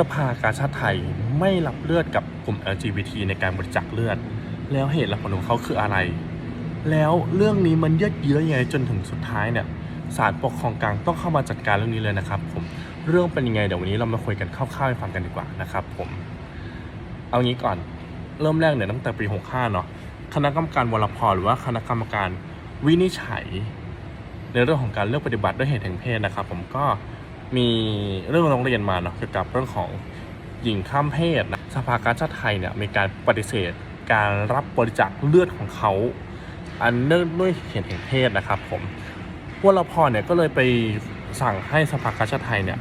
สภากาชาติไทยไม่รับเลือดกับกลุ่ม LGBT ในการบริจาคเลือด แล้วเหตุและผลของเขาคืออะไร แล้วเรื่องนี้มันยืดเยื้อยังไงจนถึงสุดท้ายเนี่ยศาลปกครองกลางต้องเข้ามาจัดการเรื่องนี้เลยนะครับผมเรื่องเป็นยังไงเดี๋ยววันนี้เรามาคุยกันคร่าวๆให้ฟังกันดีกว่านะครับผมเอางี้ก่อนเริ่มแรกเนี่ยตั้งแต่ปี 65 เนาะคณะกรรมการวรพหรือว่าคณะกรรมการวินิจฉัย ในเรื่องของการเลือกปฏิบัติด้วยเหตุแห่งเพศนะครับ ผมก็ มีเรื่องร้องเรียนมาเนาะเกี่ยวกับเรื่องของหญิงข้ามเพศนะสภากาชาติไทยเนี่ยมีการปฏิเสธ การรับบริจาคเลือดของเขาอันเนื่องด้วยเหตุแห่งเพศนะครับผมวรพเนี่ยก็เลยไปสั่งให้สภากาชาติไทยเนี่ย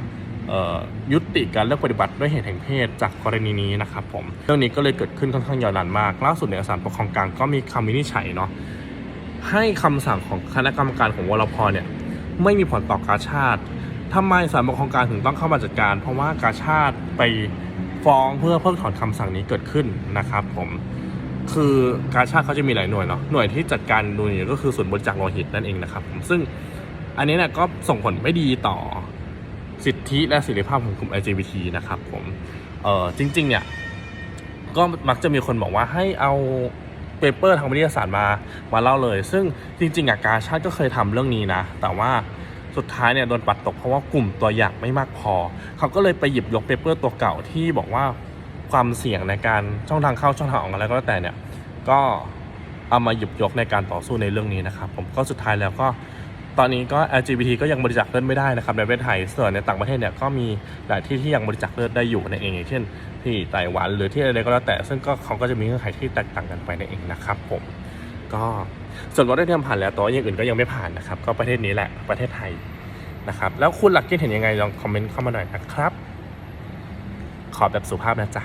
ยุติการเลือกปฏิบัติด้วยเหตุแห่งเพศจากกรณีนี้นะครับผมเรื่องนี้ก็เลยเกิดขึ้นค่อนข้างยาวนานมากล่าสุดเนี่ยศาลปกครองกลางก็มีคำวินิจฉัยเนาะให้คำสั่งของคณะกรรมการของวรพเนี่ยไม่มีผลต่อกาชาติ ทำไมศาลปกครองกลางถึงต้องเข้ามาจัดการ เพราะว่ากาชาติไปฟ้องเพื่อเพิกถอนคำสั่งนี้เกิดขึ้นนะครับ ผมคือกาชาติเขาจะมีหลายหน่วยเนาะหน่วยที่จัดการดูนี่ก็คือศูนย์บริจาคโลหิตนั่นเองนะครับผมซึ่งอันนี้เนี่ยก็ส่งผลไม่ดีต่อสิทธิและเสรีภาพของกลุ่ม LGBT นะครับผมเออจริง ๆ เนี่ย ก็มักจะมีคนบอกว่าให้เอาเปเปอร์ทางวิทยาศาสตร์มามาเล่าเลย ซึ่งจริงๆอะกาชาติก็เคยทำเรื่องนี้นะ แต่ว่า สุดท้ายเนี่ยโดนปัดตกเพราะว่ากลุ่มตัวอย่างไม่มากพอ เขาก็เลยไปหยิบยกเปเปอร์ตัวเก่าที่บอกว่าความเสี่ยงในการช่องทางเข้าช่องทางออกอะไรก็แล้วแต่เนี่ยก็เอามาหยิบยกในการต่อสู้ในเรื่องนี้นะครับผมก็สุดท้ายแล้วก็ตอนนี้ก็ LGBT ก็ยังบริจาคเลือดไม่ได้นะครับในประเทศไทยส่วนในต่างประเทศเนี่ยก็มีหลายที่ที่ยังบริจาคเลือดได้อยู่นั่นเองอย่างเช่น ที่ไต้หวันหรือที่อะไรก็แล้วแต่ ซึ่งก็เขาก็จะมีเงื่อนไขที่แตกต่างกันไปนั่นเองนะครับผม ก็ส่วนวัฒนธรรมผ่านแล้วแตัวาอย่างอื่นก็ยังไม่ผ่านนะครับ ก็ประเทศนี้แหละประเทศไทยนะครับ แล้วคุณหลักคิดเห็นยังไงลองคอมเมนต์เข้ามาหน่อยนะครับ ขอแบบสุภาพนะจ๊ะ